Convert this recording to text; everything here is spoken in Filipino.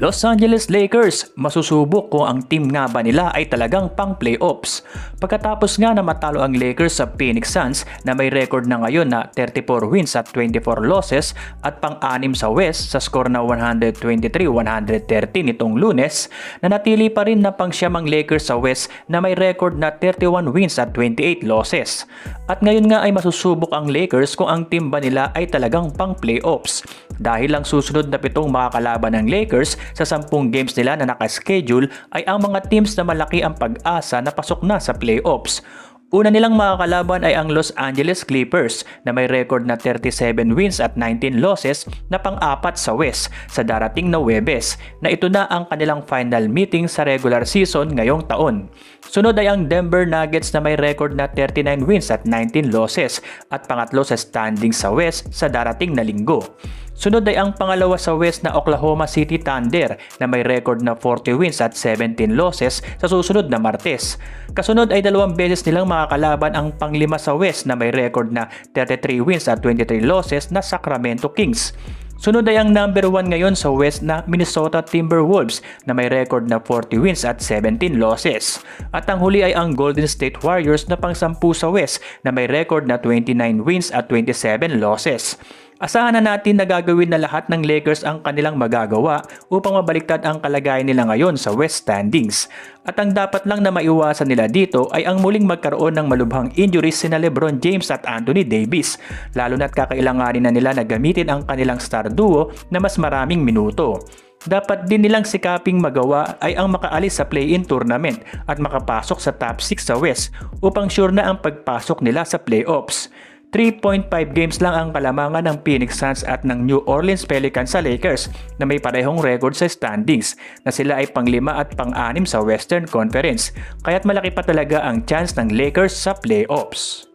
Los Angeles Lakers masusubok kung ang team nga ba nila ay talagang pang playoffs. Pagkatapos nga na matalo ang Lakers sa Phoenix Suns na may record na ngayon na 34 wins at 24 losses at pang-anim sa West sa score na 123-113 nitong lunes, nanatili pa rin na pang siyamang Lakers sa West na may record na 31 wins at 28 losses. At ngayon nga ay masusubok ang Lakers kung ang team ba nila ay talagang pang playoffs. Dahil ang susunod na pitong makakalaban ng Lakers sa 10 games nila na nakaschedule ay ang mga teams na malaki ang pag-asa na pasok na sa playoffs. Una nilang makakalaban ay ang Los Angeles Clippers na may record na 37 wins at 19 losses na pang-apat sa West sa darating na Webes na ito na ang kanilang final meeting sa regular season ngayong taon. Sunod ay ang Denver Nuggets na may record na 39 wins at 19 losses at pangatlo sa standings sa West sa darating na linggo. Sunod ay ang pangalawa sa West na Oklahoma City Thunder na may record na 40 wins at 17 losses sa susunod na Martes. Kasunod ay dalawang beses nilang makakalaban ang panglima sa West na may record na 33 wins at 23 losses na Sacramento Kings. Sunod ay ang number 1 ngayon sa West na Minnesota Timberwolves na may record na 40 wins at 17 losses. At ang huli ay ang Golden State Warriors na pang-sampu sa West na may record na 29 wins at 27 losses. Asahan na natin na gagawin na lahat ng Lakers ang kanilang magagawa upang mabaliktad ang kalagayan nila ngayon sa West standings. At ang dapat lang na maiwasan nila dito ay ang muling magkaroon ng malubhang injuries sina Lebron James at Anthony Davis, lalo na't kakailanganin na nila na gamitin ang kanilang star duo na mas maraming minuto. Dapat din nilang sikaping magawa ay ang makaalis sa play-in tournament at makapasok sa top 6 sa West upang sure na ang pagpasok nila sa playoffs. 3.5 games lang ang kalamangan ng Phoenix Suns at ng New Orleans Pelicans sa Lakers na may parehong record sa standings na sila ay panglima at pang-anim sa Western Conference kaya't malaki pa talaga ang chance ng Lakers sa playoffs.